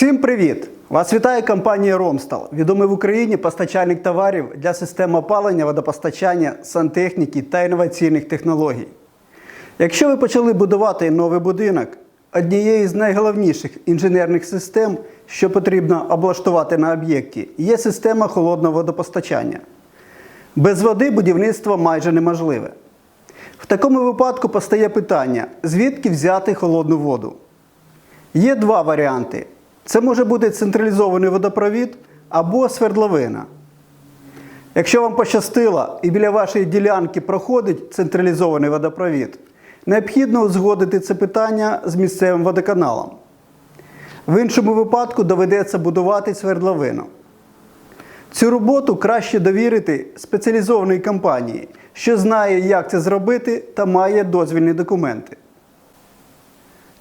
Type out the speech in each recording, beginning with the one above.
Всім привіт! Вас вітає компанія Ромстал, відомий в Україні постачальник товарів для систем опалення, водопостачання, сантехніки та інноваційних технологій. Якщо ви почали будувати новий будинок, однією з найголовніших інженерних систем, що потрібно облаштувати на об'єкті, є система холодного водопостачання. Без води будівництво майже неможливе. В такому випадку постає питання, звідки взяти холодну воду. Є два варіанти. Це може бути централізований водопровід або свердловина. Якщо вам пощастило і біля вашої ділянки проходить централізований водопровід, необхідно узгодити це питання з місцевим водоканалом. В іншому випадку доведеться будувати свердловину. Цю роботу краще довірити спеціалізованій компанії, що знає, як це зробити та має дозвільні документи.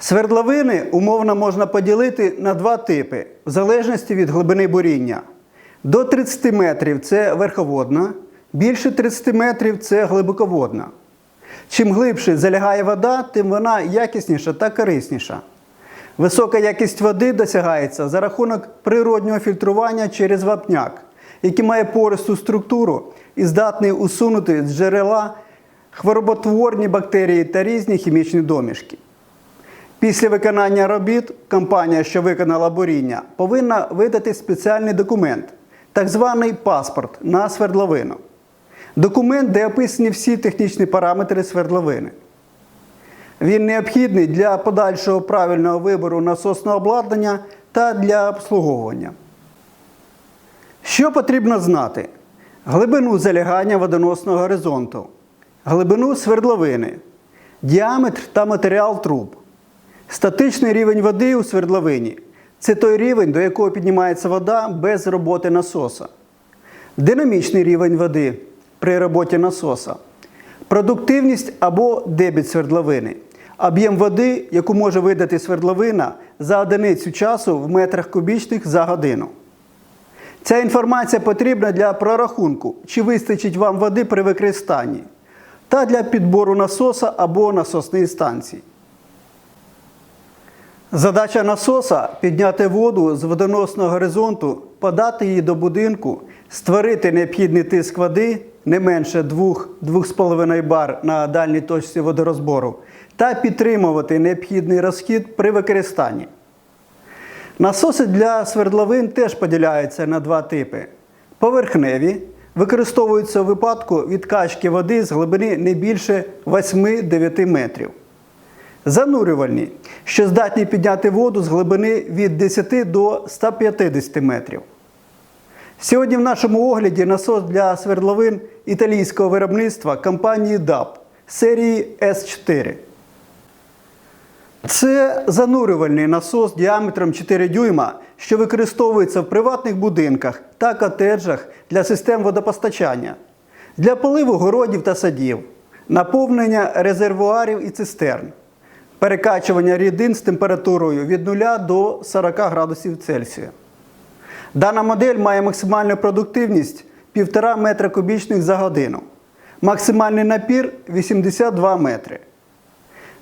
Свердловини умовно можна поділити на два типи, в залежності від глибини буріння. До 30 метрів це верховодна, більше 30 метрів це глибоководна. Чим глибше залягає вода, тим вона якісніша та корисніша. Висока якість води досягається за рахунок природнього фільтрування через вапняк, який має пористу структуру і здатний усунути з джерела хвороботворні бактерії та різні хімічні домішки. Після виконання робіт компанія, що виконала буріння, повинна видати спеціальний документ, так званий паспорт на свердловину. Документ, де описані всі технічні параметри свердловини. Він необхідний для подальшого правильного вибору насосного обладнання та для обслуговування. Що потрібно знати? Глибину залягання водоносного горизонту, глибину свердловини, діаметр та матеріал труб. Статичний рівень води у свердловині це той рівень, до якого піднімається вода без роботи насоса. Динамічний рівень води при роботі насоса. Продуктивність або дебіт свердловини. Об'єм води, яку може видати свердловина за одиницю часу в метрах кубічних за годину. Ця інформація потрібна для прорахунку, чи вистачить вам води при використанні, та для підбору насоса або насосної станції. Задача насоса підняти воду з водоносного горизонту, подати її до будинку, створити необхідний тиск води не менше 2-2,5 бар на дальній точці водорозбору та підтримувати необхідний розхід при використанні. Насоси для свердловин теж поділяються на два типи. Поверхневі використовуються у випадку відкачки води з глибини не більше 8-9 метрів. Занурювальні, що здатні підняти воду з глибини від 10 до 150 метрів. Сьогодні в нашому огляді насос для свердловин італійського виробництва компанії DAP серії S4. Це занурювальний насос діаметром 4 дюйма, що використовується в приватних будинках та котеджах для систем водопостачання, для поливу городів та садів, наповнення резервуарів і цистерн, перекачування рідин з температурою від 0 до 40 градусів Цельсія. Дана модель має максимальну продуктивність 1,5 метра кубічних за годину. Максимальний напір 82 метри.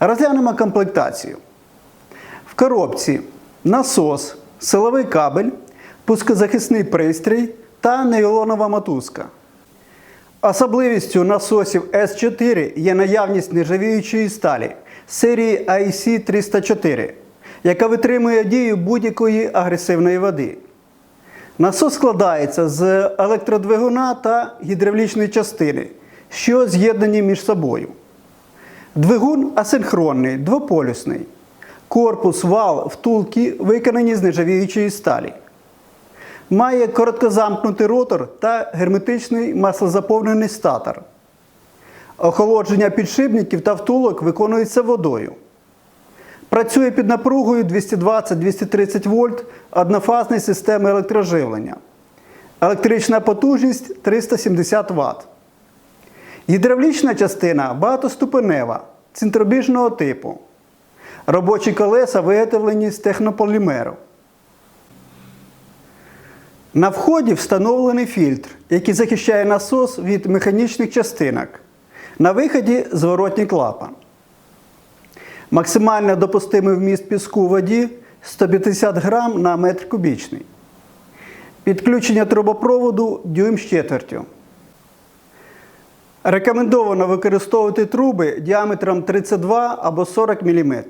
Розглянемо комплектацію. В коробці насос, силовий кабель, пускозахисний пристрій та нейлонова мотузка. Особливістю насосів S4 є наявність нержавіючої сталі серії IC 304, яка витримує дію будь-якої агресивної води. Насос складається з електродвигуна та гідравлічної частини, що з'єднані між собою. Двигун асинхронний, двополюсний. Корпус, вал, втулки виконані з нержавіючої сталі. Має короткозамкнутий ротор та герметичний маслозаповнений статор. Охолодження підшипників та втулок виконується водою. Працює під напругою 220-230 вольт однофазної системи електроживлення. Електрична потужність 370 Вт. Гідравлічна частина багатоступенева, центробіжного типу. Робочі колеса виготовлені з технополімеру. На вході встановлений фільтр, який захищає насос від механічних частинок. На виході зворотній клапан. Максимально допустимий вміст піску у воді 150 грам на метр кубічний. Підключення трубопроводу дюйм з четвертю. Рекомендовано використовувати труби діаметром 32 або 40 мм.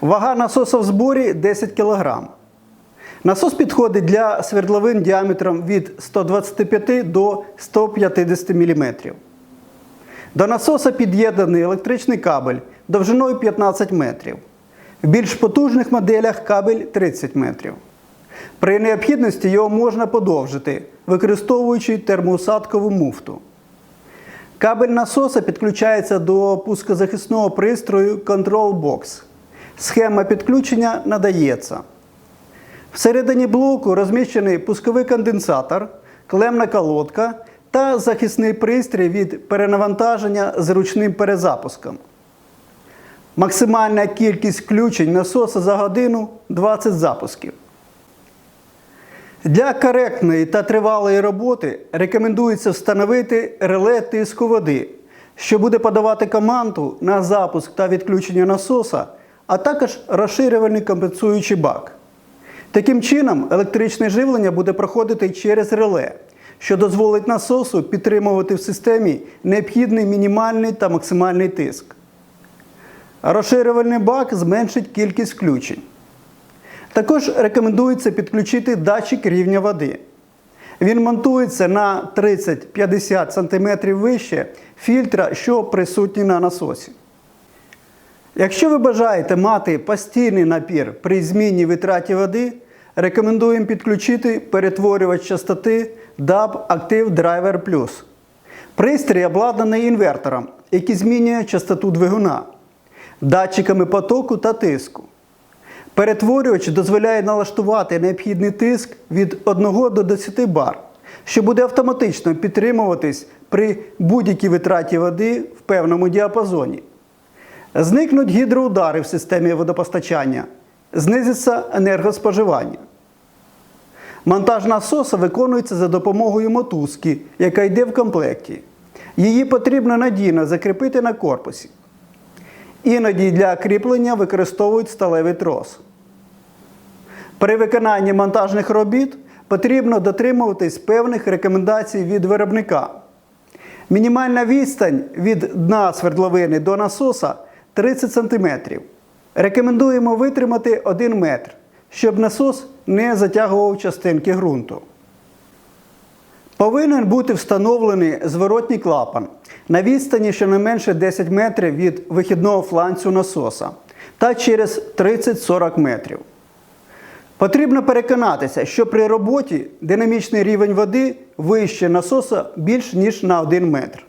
Вага насоса в зборі 10 кг. Насос підходить для свердловин діаметром від 125 до 150 мм. До насоса під'єднаний електричний кабель довжиною 15 метрів. В більш потужних моделях кабель 30 метрів. При необхідності його можна подовжити, використовуючи термоусадкову муфту. Кабель насоса підключається до пускозахисного пристрою Control Box. Схема підключення надається. Всередині блоку розміщений пусковий конденсатор, клемна колодка та захисний пристрій від перенавантаження з ручним перезапуском. Максимальна кількість включень насоса за годину 20 запусків. Для коректної та тривалої роботи рекомендується встановити реле тиску води, що буде подавати команду на запуск та відключення насоса, а також розширювальний компенсуючий бак. Таким чином, електричне живлення буде проходити через реле, що дозволить насосу підтримувати в системі необхідний мінімальний та максимальний тиск. Розширювальний бак зменшить кількість включень. Також рекомендується підключити датчик рівня води. Він монтується на 30-50 см вище фільтра, що присутній на насосі. Якщо ви бажаєте мати постійний напір при змінній витраті води, рекомендуємо підключити перетворювач частоти DAB Active Driver Plus. Пристрій обладнаний інвертором, який змінює частоту двигуна, датчиками потоку та тиску. Перетворювач дозволяє налаштувати необхідний тиск від 1 до 10 бар, що буде автоматично підтримуватись при будь-якій витраті води в певному діапазоні. Зникнуть гідроудари в системі водопостачання, знизиться енергоспоживання. Монтаж насоса виконується за допомогою мотузки, яка йде в комплекті. Її потрібно надійно закріпити на корпусі. Іноді для кріплення використовують сталевий трос. При виконанні монтажних робіт потрібно дотримуватись певних рекомендацій від виробника. Мінімальна відстань від дна свердловини до насоса 30 см. Рекомендуємо витримати 1 метр, щоб насос не затягував частинки ґрунту. Повинен бути встановлений зворотній клапан на відстані щонайменше 10 метрів від вихідного фланцю насоса та через 30-40 метрів. Потрібно переконатися, що при роботі динамічний рівень води вище насоса більш ніж на 1 метр.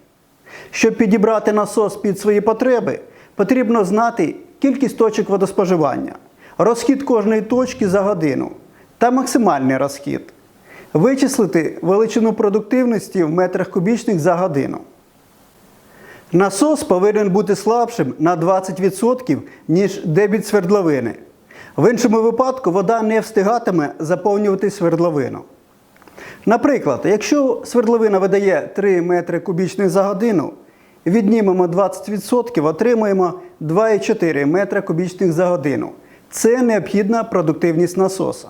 Щоб підібрати насос під свої потреби, потрібно знати кількість точок водоспоживання, розхід кожної точки за годину та максимальний розхід. Вичислити величину продуктивності в метрах кубічних за годину. Насос повинен бути слабшим на 20%, ніж дебіт свердловини. В іншому випадку вода не встигатиме заповнювати свердловину. Наприклад, якщо свердловина видає 3 метри кубічних за годину, віднімемо 20%, отримуємо 2,4 метра кубічних за годину. Це необхідна продуктивність насоса.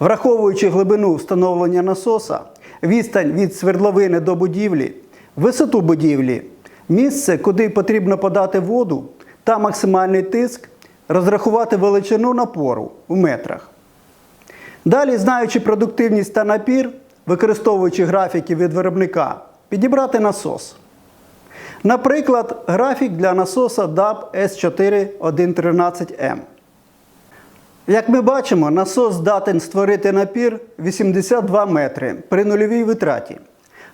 Враховуючи глибину встановлення насоса, відстань від свердловини до будівлі, висоту будівлі, місце, куди потрібно подати воду та максимальний тиск, розрахувати величину напору у метрах. Далі, знаючи продуктивність та напір, використовуючи графіки від виробника, підібрати насос. Наприклад, графік для насоса DAB S4113M. Як ми бачимо, насос здатен створити напір 82 метри при нульовій витраті.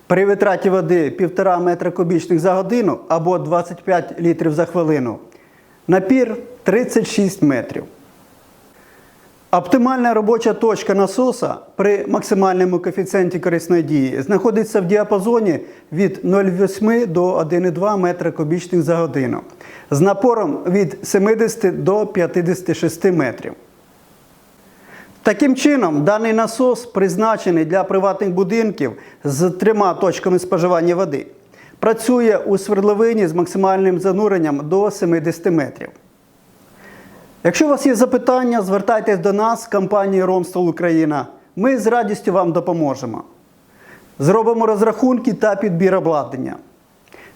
При витраті води 1,5 метра кубічних за годину або 25 літрів за хвилину. Напір 36 метрів. Оптимальна робоча точка насоса при максимальному коефіцієнті корисної дії знаходиться в діапазоні від 0,8 до 1,2 метра кубічних за годину з напором від 70 до 56 метрів. Таким чином, даний насос призначений для приватних будинків з трьома точками споживання води. Працює у свердловині з максимальним зануренням до 70 метрів. Якщо у вас є запитання, звертайтесь до нас, компанії Ромстол Україна. Ми з радістю вам допоможемо. Зробимо розрахунки та підбір обладнання.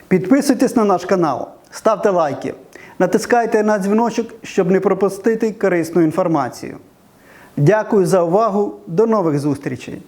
Підписуйтесь на наш канал, ставте лайки, натискайте на дзвіночок, щоб не пропустити корисну інформацію. Дякую за увагу. До нових зустрічей!